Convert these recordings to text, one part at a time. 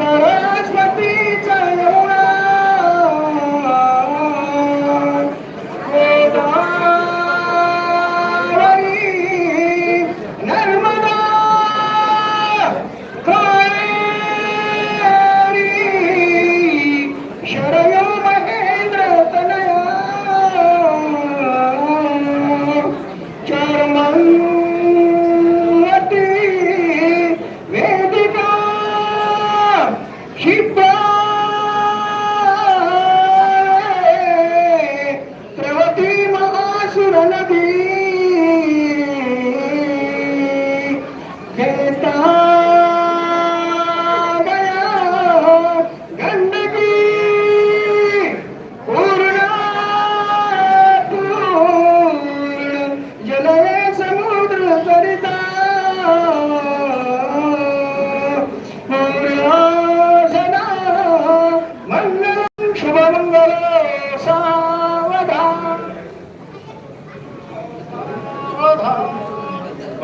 Thank you. Kentucky!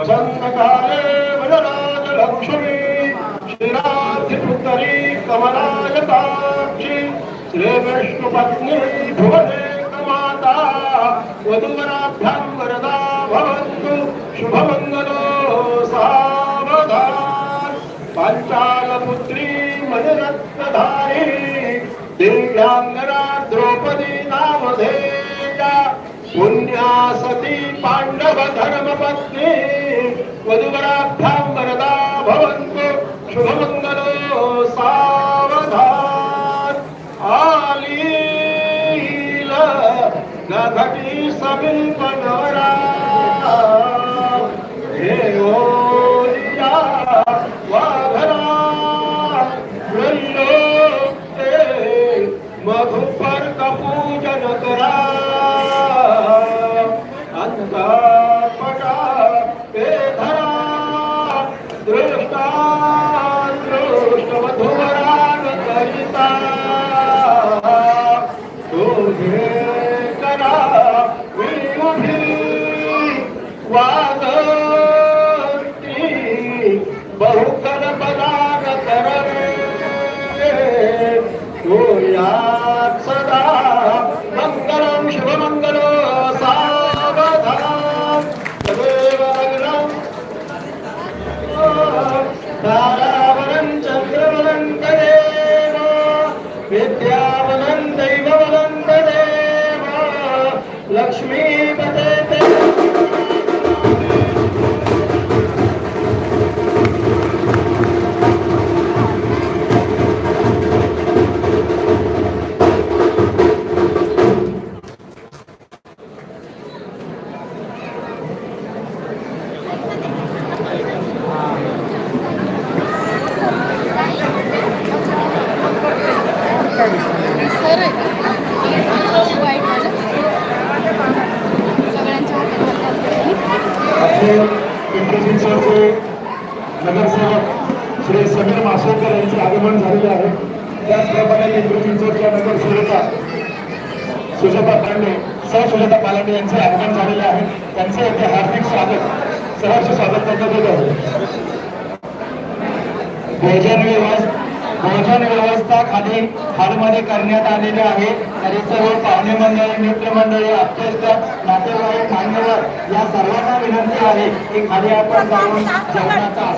वसन्तकाले वदराजलक्ष्मी श्रीराधिपुत्तरी कमलायताक्षी श्रीविष्णुपत्नी भुवने माता वधुवराभ्यां वरदा भवन्तु शुभमङ्गलो सावधान। पाञ्चालपुत्री मणिरत्नधारी दिव्यांगना द्रौपदी नामधेया पुण्या सती पांडव धर्मपत्नी वधुवराभ्यां वरदा भवन्तु शुभमङ्गलो सावधान आलील नघटी समीपनवरा हे ओलिया वाघरा त्रैलोक्ये मधुपर पूजन करा अंतपटा ते सदा मंगलम शुभमंगल सावधान तदेव लग्नम तारावनं चन्द्रवनं तदेव विद्यावनं दैववनं तदेव लक्ष्मी नगरसेवक श्री समीर मासोकर यांचे आगमन झालेले आहे. त्याचप्रमाणे पिंपरी चिंचवडच्या नगरसेविका सुजाता पांडे सह सुजाता पालांडे यांचे आगमन झालेले आहे. त्यांचे येथे हार्दिक स्वागत सहर्ष स्वागत करण्यात येत आहे. भोजन भोजन व्यवस्था खाली हॉलमध्ये करण्यात आलेली आहे. तरी सर्व पाहुणे मंडळी मित्रमंडळी मंडळी नातेवाईक मान्यवर या सर्वांना विनंती आहे की खाली आपण जाऊन जेवणाचा